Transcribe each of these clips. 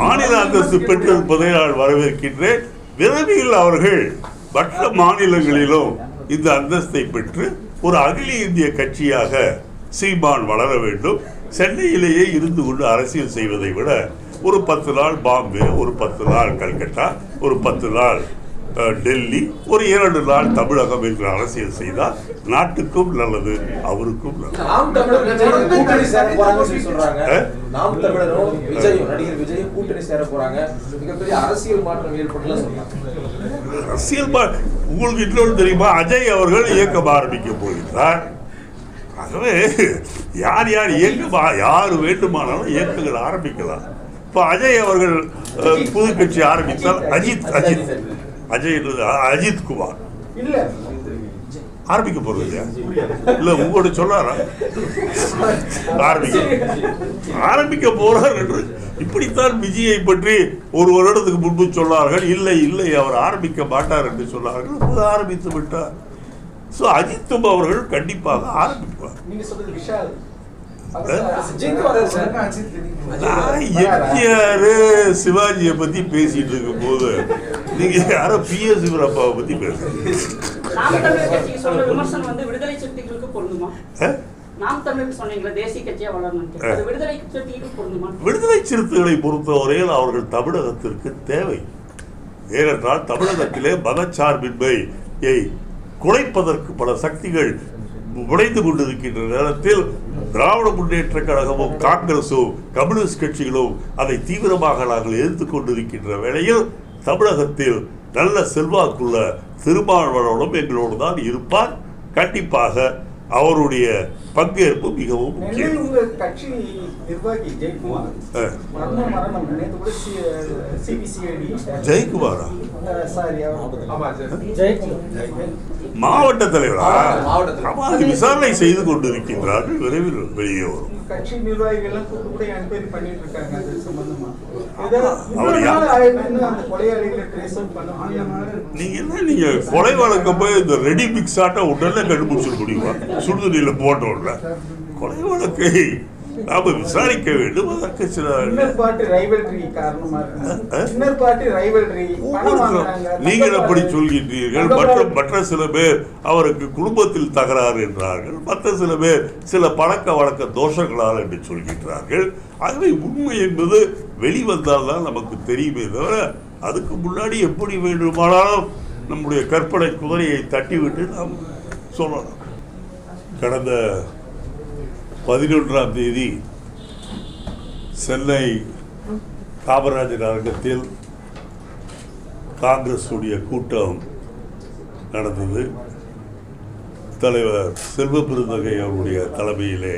மாநில அந்தஸ்து பெற்றிருப்பதை நான் வரவேற்கின்றேன். விரைவில் அவர்கள் மற்ற மாநிலங்களிலும் இந்த அந்தஸ்தை பெற்று ஒரு அகில இந்திய கட்சியாக சீமான் வளர வேண்டும். சென்னையிலேயே இருந்து கொண்டு அரசியல் செய்வதை விட ஒரு பத்து நாள் பாம்பே ஒரு பத்து நாள் கல்கட்டா ஒரு பத்து நாள் டெல்லி ஒரு இரண்டு நாள் தமிழகம் என்று அரசியல் செய்தால் நாட்டுக்கும் நல்லது அவருக்கும் அரசியல் மாற்றம் ஏற்பட்டுலாம் சொல்றாங்க அரசியல் பா- உங்களுக்கு இன்னொன்று தெரியுமா? அஜய் அவர்கள் இயக்கம் ஆரம்பிக்க போகிறார் ஆகவே யார் யார் இயக்கமா யார் வேண்டுமானாலும் இயக்கங்கள் ஆரம்பிக்கலாம். இப்போ அஜய் அவர்கள் புது கட்சி ஆரம்பித்தால் அஜித். அஜித். அஜய் அஜித் குமார். இல்ல. ஆரம்பிக்க போறது இல்லையா இல்ல உங்களோட சொல்லாரா? ஆரம்பிக்க. ஆரம்பிக்க போறார் என்று இப்படித்தான் விஜயை பற்றி ஒரு வருடத்துக்கு முன்பு சொன்னார்கள். இல்லை இல்லை அவர் ஆரம்பிக்க மாட்டார் என்று சொன்னார்கள். ஆரம்பித்து விட்டார். ஸோ அஜித்தும் அவர்கள் கண்டிப்பாக ஆரம்பிப்பார். எம்ஜிஆர் சிவாஜியை பத்தி பேசிட்டு இருக்கும் போது நீங்க யாரோ பி எஸ் சிவரப்பாவை பத்தி பேசுறீங்க. விடுதலை சிறுத்தைகளை பொறுத்தவரையில் அவர்கள் தமிழகத்திற்கு தேவை. ஏனென்றால் தமிழகத்திலே மதச்சார்பின்மையை குறைப்பதற்கு பல சக்திகள் உடைந்து கொண்டிருக்கின்ற நேரத்தில் திராவிட முன்னேற்ற கழகமும் காங்கிரசும் கம்யூனிஸ்ட் கட்சிகளும் அதை தீவிரமாக நாங்கள் எதிர்த்து கொண்டிருக்கின்ற வேளையில் தமிழகத்தில் நல்ல செல்வாக்குள்ள திருமாவளவனும் எங்களோடு தான் இருப்பார். கண்டிப்பாக அவருடைய பங்கேற்பு மிகவும் முக்கியம். கட்சி நிர்வாகி ஜெயக்குமார். மாவட்ட தலைவரா? விசாரணை செய்து கொண்டிருக்கின்றார்கள். விரைவில் வெளியே வரும். கட்சி நிர்வாகிகள் எல்லாம் கூட்டு கூட என்கொயரி பண்ணிட்டு இருக்காங்க அது சம்பந்தமா நீங்க என்ன நீங்க கொலை வழக்க போய் இந்த ரெடி மிக்ஸ் ஆட்ட உடனே கண்டுபிடிச்சிட முடியுமா? சுடுதண்ணியில போட்ட உடனே கொலை வழக்கை நாம விசாரிக்க வேண்டும் அதற்கு சில நீங்கள் அப்படி சொல்கின்றீர்கள். மற்ற மற்ற சில பேர் அவருக்கு குடும்பத்தில் தகராறு என்றார்கள். மற்ற சில பேர் சில பழக்க வழக்க தோஷங்களால் என்று சொல்கின்றார்கள். ஆகவே உண்மை என்பது வெளிவந்தால் தான் நமக்கு தெரியுமே தவிர அதுக்கு முன்னாடி எப்படி வேண்டுமானாலும் நம்முடைய கற்பனை குதிரையை தட்டிவிட்டு நாம் சொல்லலாம். கடந்த பதினொன்றாம் தேதி சென்னை காமராஜர் அரங்கத்தில் காங்கிரஸுடைய கூட்டம் நடந்தது. தலைவர் செல்வ பெருந்தகை அவருடைய தலைமையிலே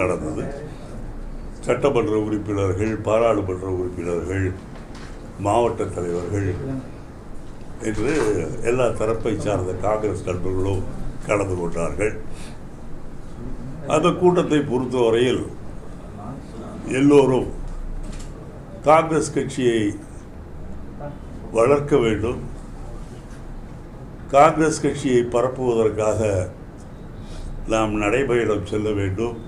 நடந்தது. சட்டமன்ற உறுப்பினர்கள் பாராளுமன்ற உறுப்பினர்கள் மாவட்ட தலைவர்கள் என்று எல்லா தரப்பை சார்ந்த காங்கிரஸ் நண்பர்களும் கலந்து கொண்டார்கள். அந்த கூட்டத்தை பொறுத்தவரையில் எல்லோரும் காங்கிரஸ் கட்சியை வளர்க்க வேண்டும். காங்கிரஸ் கட்சியை பரப்புவதற்காக நாம் நடைபயணம் செல்ல வேண்டும்.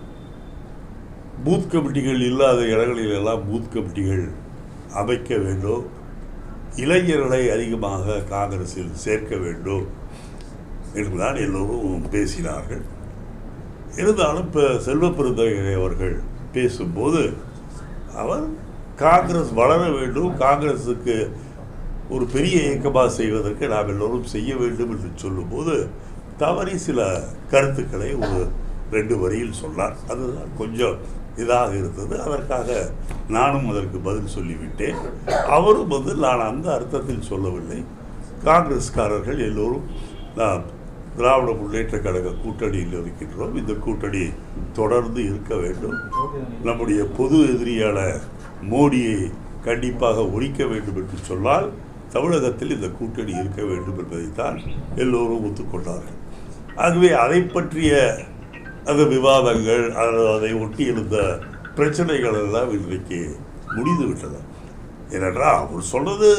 பூத் கமிட்டிகள் இல்லாத இடங்களில் எல்லாம் பூத் கமிட்டிகள் அமைக்க வேண்டும். இளைஞர்களை அதிகமாக காங்கிரஸில் சேர்க்க வேண்டும். என்றுதான் எல்லோரும் பேசினார்கள். இருந்தாலும் இப்போ செல்வ அவர்கள் பேசும்போது அவர் காங்கிரஸ் வளர வேண்டும் காங்கிரஸுக்கு ஒரு பெரிய இயக்கமாக செய்வதற்கு நாம் எல்லோரும் செய்ய வேண்டும் என்று சொல்லும்போது தவறி சில கருத்துக்களை ஒரு ரெண்டு வரியில் சொன்னார். அதுதான் கொஞ்சம் இதாக இருந்தது. அதற்காக நானும் அதற்கு பதில் சொல்லிவிட்டேன். அவரும் வந்து நான் அந்த அர்த்தத்தில் சொல்லவில்லை. காங்கிரஸ்காரர்கள் எல்லோரும் நான் திராவிட முன்னேற்ற கழக கூட்டணியில் இருக்கின்றோம். இந்த கூட்டணி தொடர்ந்து இருக்க வேண்டும். நம்முடைய பொது எதிரியான மோடியை கண்டிப்பாக ஒழிக்க வேண்டும் என்று சொன்னால் தமிழகத்தில் இந்த கூட்டணி இருக்க வேண்டும் என்பதைத்தான் எல்லோரும் ஒத்துக்கொண்டார்கள். ஆகவே அதை பற்றிய அந்த விவாதங்கள் அதை ஒட்டி இருந்த பிரச்சனைகள் எல்லாம் இன்றைக்கு முடிந்து விட்டது. ஏனென்றால் அவர் சொன்னது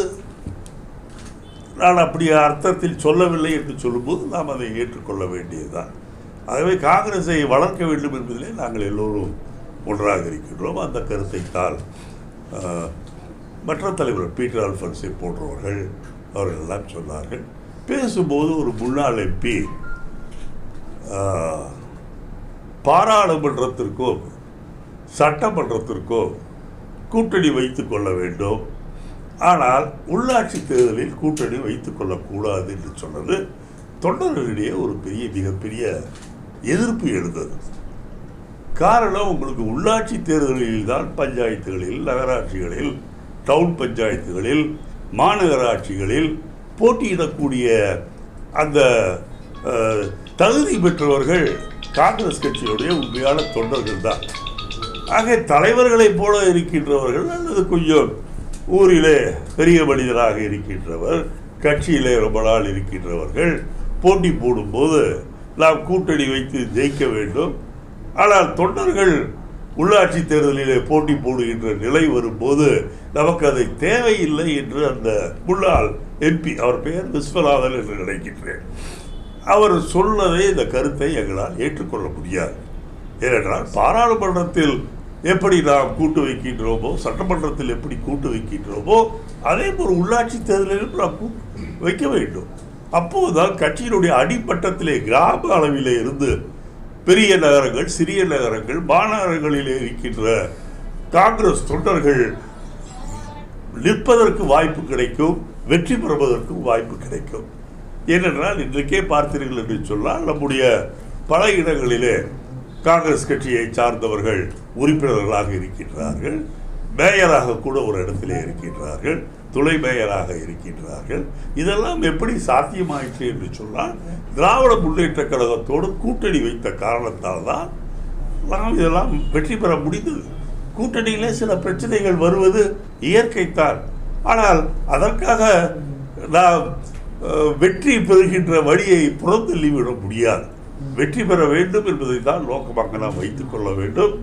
நான் அப்படி அர்த்தத்தில் சொல்லவில்லை என்று சொல்லும்போது நாம் அதை ஏற்றுக்கொள்ள வேண்டியதுதான். ஆகவே காங்கிரஸை வளர்க்க வேண்டும் என்பதிலே நாங்கள் எல்லோரும் ஒன்றாக இருக்கின்றோம். அந்த கருத்தைத்தான் மற்ற தலைவர் பீட்டர் அல்ஃபன்ஸை போன்றவர்கள் அவர்கள் எல்லாம் சொன்னார்கள். பேசும்போது ஒரு முன்னாள் எம்பி பாராளுமன்றத்திற்கோ சட்டமன்றத்திற்கோ கூட்டணி வைத்து கொள்ள வேண்டும். ஆனால் உள்ளாட்சி தேர்தலில் கூட்டணி வைத்துக் கொள்ளக்கூடாது என்று சொன்னது தொண்டர்களிடையே ஒரு பெரிய மிகப்பெரிய எதிர்ப்பு எழுந்தது. காரணம் உங்களுக்கு உள்ளாட்சி தேர்தலில் தான் பஞ்சாயத்துகளில் நகராட்சிகளில் டவுன் பஞ்சாயத்துகளில் மாநகராட்சிகளில் போட்டியிடக்கூடிய அந்த தகுதி பெற்றவர்கள் காங்கிரஸ் கட்சியுடைய உண்மையான தொண்டர்கள் தான் ஆக தலைவர்களைப் போல இருக்கின்றவர்கள் அல்லது கொஞ்சம் ஊரிலே பெரிய மனிதராக இருக்கின்றவர் கட்சியிலே ரொம்ப நாள் இருக்கின்றவர்கள் போட்டி போடும்போது நாம் கூட்டணி வைத்து ஜெயிக்க வேண்டும். ஆனால் தொண்டர்கள் உள்ளாட்சி தேர்தலிலே போட்டி போடுகின்ற நிலை வரும்போது நமக்கு அதை தேவையில்லை என்று அந்த முன்னாள் எம்பி அவர் பெயர் விஸ்வநாதன் என்று நினைக்கின்றேன். அவர் சொன்னதை இந்த கருத்தை எங்களால் ஏற்றுக்கொள்ள முடியாது. ஏனென்றால் பாராளுமன்றத்தில் எப்படி நாம் கூட்டு வைக்கின்றோமோ சட்டமன்றத்தில் எப்படி கூட்டு வைக்கின்றோமோ அதே போல் உள்ளாட்சி தேர்தலிலும் நாம் வைக்க வேண்டும். அப்போதுதான் கட்சியினுடைய அடிமட்டத்திலே கிராம அளவிலே இருந்து பெரிய நகரங்கள் சிறிய நகரங்கள் மாநகரங்களிலே இருக்கின்ற காங்கிரஸ் தொண்டர்கள் நிற்பதற்கு வாய்ப்பு கிடைக்கும் வெற்றி பெறுவதற்கும் வாய்ப்பு கிடைக்கும். ஏனென்றால் இன்றைக்கே பார்த்தீர்கள் என்று சொன்னால் நம்முடைய பல இடங்களிலே காங்கிரஸ் கட்சியை சார்ந்தவர்கள் உறுப்பினர்களாக இருக்கின்றார்கள் மேயராக கூட ஒரு இடத்திலே இருக்கின்றார்கள் துணை மேயராக இருக்கின்றார்கள். இதெல்லாம் எப்படி சாத்தியமாயிற்று என்று சொன்னால் திராவிட முன்னேற்ற கழகத்தோடு கூட்டணி வைத்த காரணத்தால் தான் நாம் இதெல்லாம் வெற்றி பெற முடிந்தது. கூட்டணியிலே சில பிரச்சனைகள் வருவது இயற்கைத்தான். ஆனால் அதற்காக நாம் வெற்றி பெறுகின்ற வழியை புறந்தள்ளிவிட முடியாது. வெற்றி பெற வேண்டும் என்பதை தான் நோக்கமாக நாம் வைத்துக் கொள்ள வேண்டும்.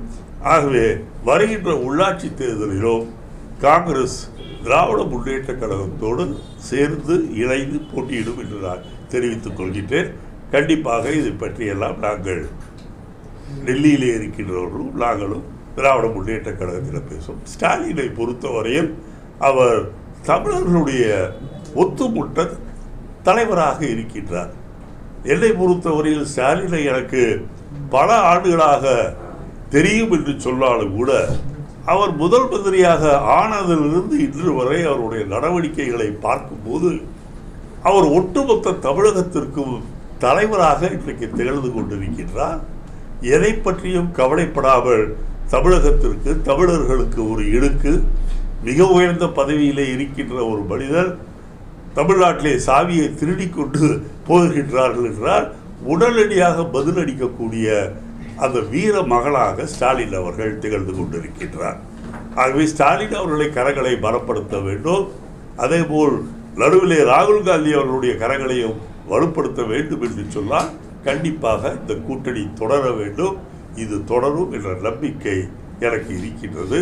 ஆகவே வருகின்ற உள்ளாட்சி தேர்தலிலும் காங்கிரஸ் திராவிட முன்னேற்ற கழகத்தோடு சேர்ந்து இணைந்து போட்டியிடும் என்று நான் தெரிவித்துக் கொள்கின்றேன். கண்டிப்பாக இதை பற்றியெல்லாம் நாங்கள் டெல்லியிலே இருக்கின்றவர்களும் நாங்களும் திராவிட முன்னேற்ற கழகத்தில் பேசும் ஸ்டாலினை பொறுத்தவரையில் அவர் தமிழர்களுடைய ஒத்துமுட்ட தலைவராக இருக்கின்றார். என்னை பொறுத்தவரையில் ஸ்டாலினை எனக்கு பல ஆண்டுகளாக தெரியும் என்று சொன்னாலும் கூட அவர் முதல் மந்திரியாக ஆனதிலிருந்து இன்று வரை அவருடைய நடவடிக்கைகளை பார்க்கும்போது அவர் ஒட்டுமொத்த தமிழகத்திற்கும் தலைவராக இன்றைக்கு திகழ்ந்து கொண்டிருக்கின்றார். எதை பற்றியும் கவலைப்படாமல் தமிழகத்திற்கு தமிழர்களுக்கு ஒரு இடுக்கு மிக உயர்ந்த பதவியிலே இருக்கின்ற ஒரு மனிதர் தமிழ்நாட்டிலே சாவியை திருடி கொண்டு போகின்றார்கள் என்றால் உடனடியாக பதிலளிக்கக்கூடிய அந்த வீர மகளாக ஸ்டாலின் அவர்கள் திகழ்ந்து கொண்டிருக்கின்றார். ஆகவே ஸ்டாலின் அவர்களை கரங்களை பலப்படுத்த வேண்டும். அதேபோல் நடுவிலே ராகுல் காந்தி அவர்களுடைய கரங்களையும் வலுப்படுத்த வேண்டும் என்று சொன்னால் கண்டிப்பாக இந்த கூட்டணி தொடர வேண்டும். இது தொடரும் என்ற நம்பிக்கை எனக்கு இருக்கின்றது.